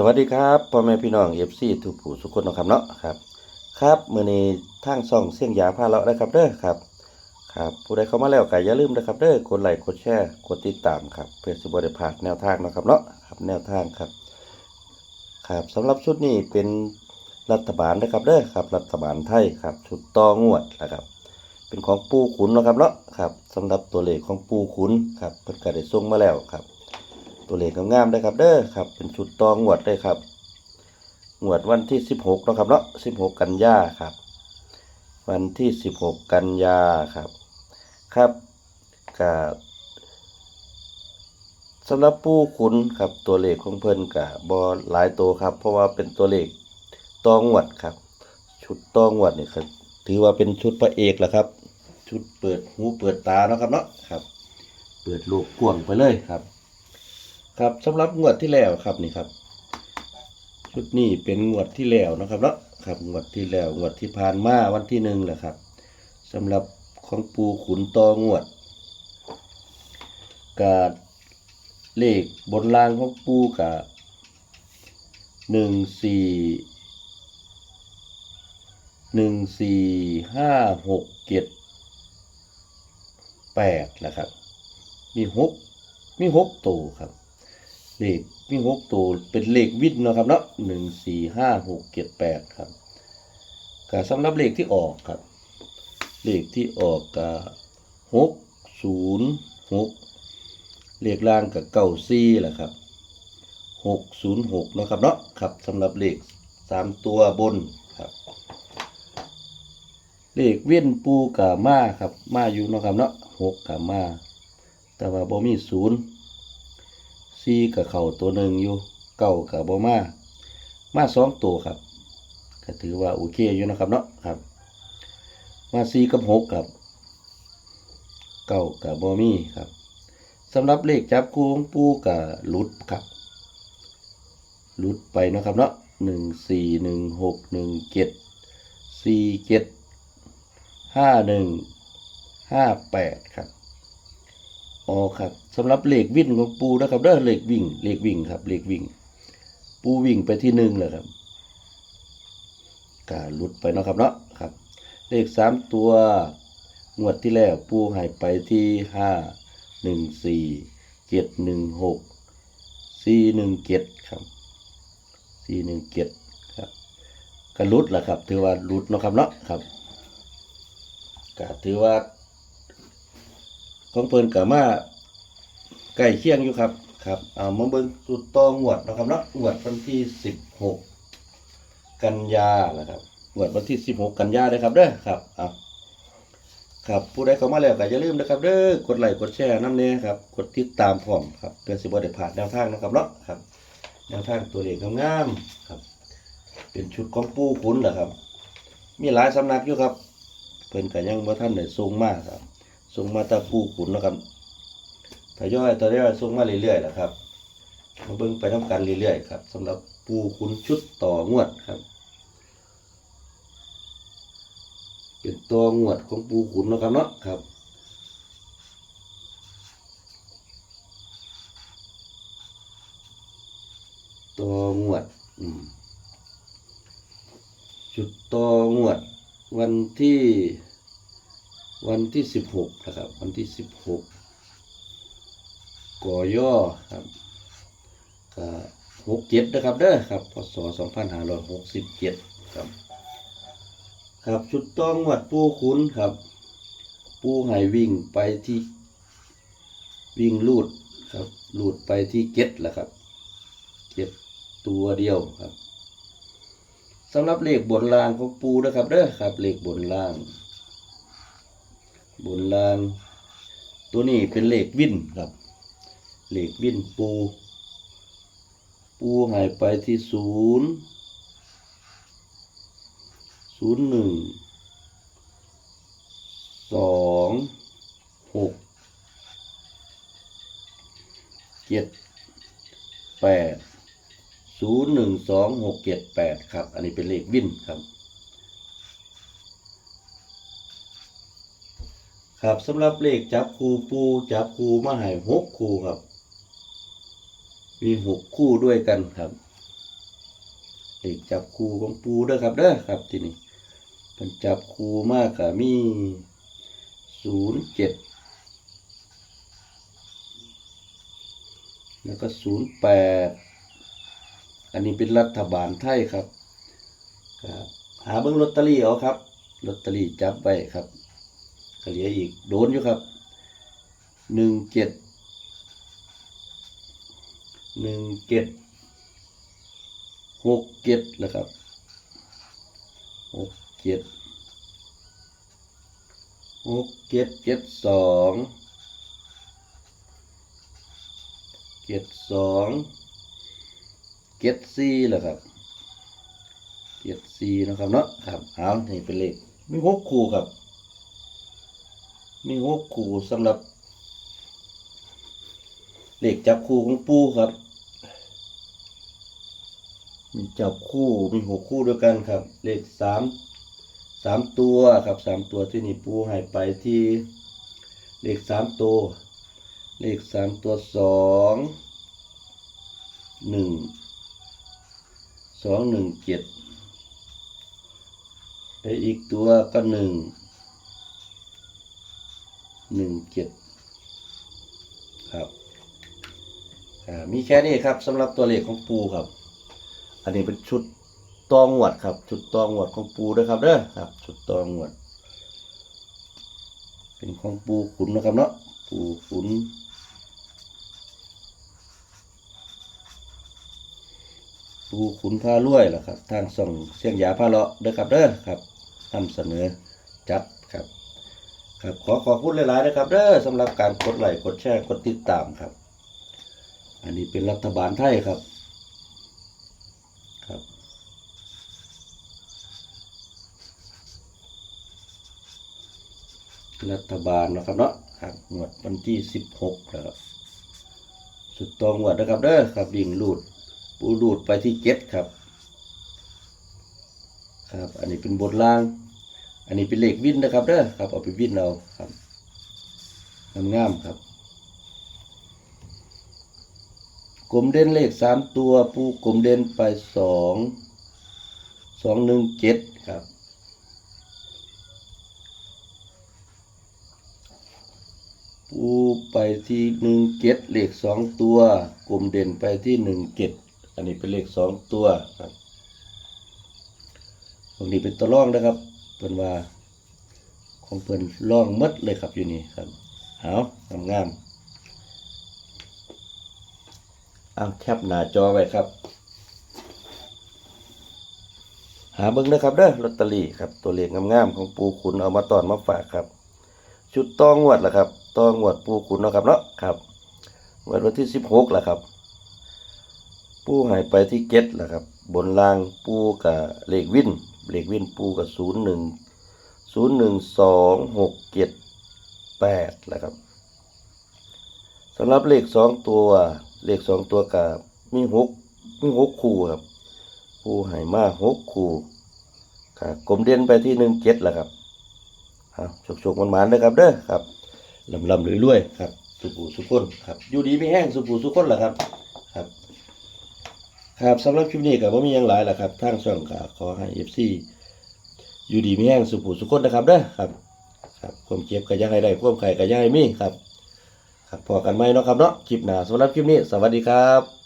สวัสดีครับพ่อแม่พี่น้องเอฟซีทุกผู้ทุกคนนะครับเนาะครับ ครับมื้อนี้ทางช่องเสียงยาพาเลาะนะครับเด้อครับครับผู้ใดเข้ามาแล้วก็อย่าลืมนะครับเด้อกดไลค์กดแชร์กดติดตามครับเพื่อสิบ่ได้พลาดแนวทางนะครับเนาะครับแนวทางครับครับสำหรับชุดนี้เป็นรัฐบาลนะครับเด้อครับ รัฐบาลไทยครับชุดต่องวดนะครับ เป็นของปูขุนนะครับเนาะครับสำหรับตัวเลขของปูขุนครับเพิ่นก็ได้ส่งมาแล้วครับ ตัวเลขงามๆได้ครับเด้อครับ เป็นชุดตองงวดได้ครับงวดวันที่ 16นะครับเนาะ16 กันยาครับ วันที่ 16 กันยาครับครับกับสำหรับผู้ขุนครับตัวเลขของเพิ่นกับบอหลายตัวครับ เพราะว่าเป็นตัวเลขตองวดครับ ชุดตองวดนี่ครับถือว่าเป็นชุดพระเอกแหละครับ ชุดเปิดหูเปิดตาเนาะครับเนาะครับ เปิดโลกกวงไปเลยครับ ครับสำหรับงวดที่แล้วครับนี่ครับ ชุดนี้เป็นงวดที่แล้วนะครับเนาะครับงวดที่แล้วงวดที่ผ่านมาวันที่หนึ่งแหละครับสำหรับของปูขุนตองวดกาเลขบนล่างของปูกะหนึ่งสี่หนึ่งสี่ห้าหกเจ็ดแปดนะครับ มีหกมีหกตัวครับ เลขมีหกตัวเป็นเลขวิทย์นะครับเนาะหนึ่งสี่ห้าหกเจ็ดแปดครับก็สำหรับเลขที่ออกครับ เลขที่ออกก็หกศูนย์หกเลขล่างกับเก้าสี่แหละครับหกศูนย์หกนะครับเนาะครับสำหรับเลขสามตัวบนครับ เลขเวียนปูกับมาครับมาอยู่นะครับเนาะหกกับมา แต่ว่าบ่มีศูนย์ ซีกับเข่าตัวหนึ่งอยู่เก้ากับบมามาสองตัวครับ ก็ถือว่าโอเคอยู่นะครับเนาะครับ มาซีกับหกครับเก้ากับบมีครับสำหรับเลขจับคู่ของปูกับลุดครับลุดไปนะครับเนาะหนึ่งสี่หนึ่งหกหนึ่งเจ็ดสี่เจ็ดห้าหนึ่งห้าแปดครับ อ๋อครับสำหรับเหลขวิ่งของปูนะครับเด้อเหลขวิ่งเหลขวิ่งครับเหลขวิ่ง ปูวิ่งไปที่หนึ่งเลยครับกาหลุดไปเนาะครับเนาะครับ เลขสามตัวงวดที่แล้วปูหายไปที่ห้าหนึ่งสี่เจ็ดหนึ่งหกสี่หนึ่งเจ็ดครับสี่หนึ่งเจ็ดครับก็หลุดแหละครับ ถือว่าหลุดเนาะครับเนาะครับก็ถือว่า ของเพิ่นก็มาใกล้เคียงอยู่ครับ ครับเอามาเบิ่งสุดต่องวดนะครับเนาะงวดวันที่สิบหกกันยานะครับงวดวันที่สิบหกกันยาเลยครับเด้อครับเอาครับผู้ใดเข้ามาแล้วก็อย่าลืมนะครับเด้อกดไลค์กดแชร์น้ำเนี้ยครับกดติดตามพร้อมครับเพื่อสิบ่ได้พลาดแนวทางนะครับเนาะครับแนวทางตัวเลขงามๆครับ เป็นชุดของปูขุนเหรอครับ มีหลายสำนักอยู่ครับ เพิ่นก็ยังบ่ทันได้ส่งมาครับ ส่งมาตะปูขุนนะครับทยอยทยอยส่งมาเรื่อยๆแหละครับมาเบิ่งไปน้ำกันเรื่อยๆครับสำหรับปูขุนชุดต่องวดครับ เป็นตัวงวดของปูขุนนะครับเนาะครับตัวงวดจุดตัวงวด วันที่ วันที่สิบหกนะครับ วันที่สิบหกกอย่อครับก็หกเจ็ดนะครับเด้อครับพศสองพันห้าร้อยหกสิบเจ็ดครับ ครับชุดต้องวัดปูขุนครับ ปูใหายวิ่งไปที่วิ่งลูดครับลูดไปที่เก็ตแหละครับเก็ตตัวเดียวครับสำหรับเลขบนรางของปูนะครับเด้อครับเลขบนราง บนราง ตัวนี้เป็นเลขวินครับเลขวินปู ปูหายไปที่ศูนย์ศูนย์หนึ่งสองหกเจ็ดแปดศูนย์หนึ่งสองหกเจ็ดแปดครับ อันนี้เป็นเลขวินครับ ครับสำหรับเลขจับคูปูจับคูมาให้หกคูครับ มีหกคู่ด้วยกันครับเลขจับคู่ของปูเด้อครับเด้อครับที่นี่เป็นจับคู่มากกับมีศูนย์เจ็ดแล้วก็ศูนย์แปดอันนี้เป็นรัฐบาลไทยครับครับ หาเบิ้งลอตเตอรี่เอาครับลอตเตอรี่จับไว้ครับ เหลืออีกโดนอยู่ครับหนึ่งเจ็ดหนึ่งเจ็ดหกเจ็ดนะครับหกเจ็ดหกเจ็ดเจ็ดสองเจ็ดสองเจ็ดสี่แหละครับเจ็ดสี่นะครับเนาะครับเอานี่เป็นเลขมีหกคู่ครับ มีหกคู่สำหรับเหลขจับคู่ของปูครับ มีจับคู่มีหกคู่ด้วยกันครับเหลขสามสามตัวครับสามตัวที่นี่ปูให้ไปที่เลขสามตัวเลขสามตัวสองหนึ่งสองหนึ่งเจ็ดไปอีกตัวก็หนึ่ง หนึ่งเจ็ดครับมีแค่นี้ครับสำหรับตัวเลขของปูครับ อันนี้เป็นชุดตองหวดครับ ชุดตองหวดของปูด้วยครับเด้อครับ ชุดตองหวด เป็นของปูขุนนะครับเนาะปูขุนปูขุนพาลุ่ยล่ะครับทางส่งเสียงยาพาเลาะเด้อครับเด้อครับนำเสนอจัด ครับขอขอบคุณหลายๆนะครับเด้อสำหรับการกดไลค์กดแชร์กดติดตามครับ อันนี้เป็นรัฐบาลไทยครับครับ รัฐบาลนะครับเนาะครับงวดวันที่สิบหกนะครับ สุดตองงวดนะครับเด้อครับดิ่งลูดปูลูดไปที่เจ็ดครับ ครับ อันนี้เป็นบทล่าง อันนี้เป็นเลขวินนะครับเด้อครับเอาไปวินเอาครับงามๆครับกลมเด่นเลขสามตัวปูกลมเด่นไปสองสองหนึ่งเจ็ดครับ ปูไปที่หนึ่งเจ็ดเลขสองตัวกลมเด่นไปที่หนึ่งเจ็ดอันนี้เป็นเลขสองตัวครับตรงนี้เป็นตัวร่องนะครับ เป็นว่าของเพิ่นร่องหมดเลยครับอยู่นี่ครับเอางามๆเอาแคปหน้าจอไว้ครับ หาเบิ้งนะครับเด้อลอตเตอรี่ครับตัวเลขงามๆของปูขุนเอามาตอนมาฝากครับ ชุดตองวดล่ะครับตองวดปูขุนเนาะครับเนาะครับวดวันที่สิบหกล่ะครับ ปูหายไปที่เก็ตล่ะครับ บนล่างปูกับเลขวิน เลขวินปูกับศูนย์หนึ่งศูนย์หนึ่งสองหกเจ็ดแปดล่ะครับสำหรับเลขสองตัว เลขสองตัวกับมีหกมีหกคู่ครับผู้หายมาหกคู่ครับกลมเด่นไปที่หนึ่งเจ็ดแหละครับครับฉกๆมันๆนะครับเด้อครับลำลำๆรวยๆครับสุปูสุขคนครับอยู่ดีไม่แห้งสุปูสุขคนแหละครับครับ ครับสำหรับคลิปนี้ก็บ่มีอย่างหลายแหละครับทางช่องก็ขอให้ FC อยู่ดีไม่แห้งสุขูสุคนนะครับเด้อครับครับความเจ็บก็ย่าให้ได้ความไข่ก็ย่าให้มีครับ ครับพอกันไหมเนาะครับเนาะคลิปหน้าสำหรับคลิปนี้ สวัสดีครับ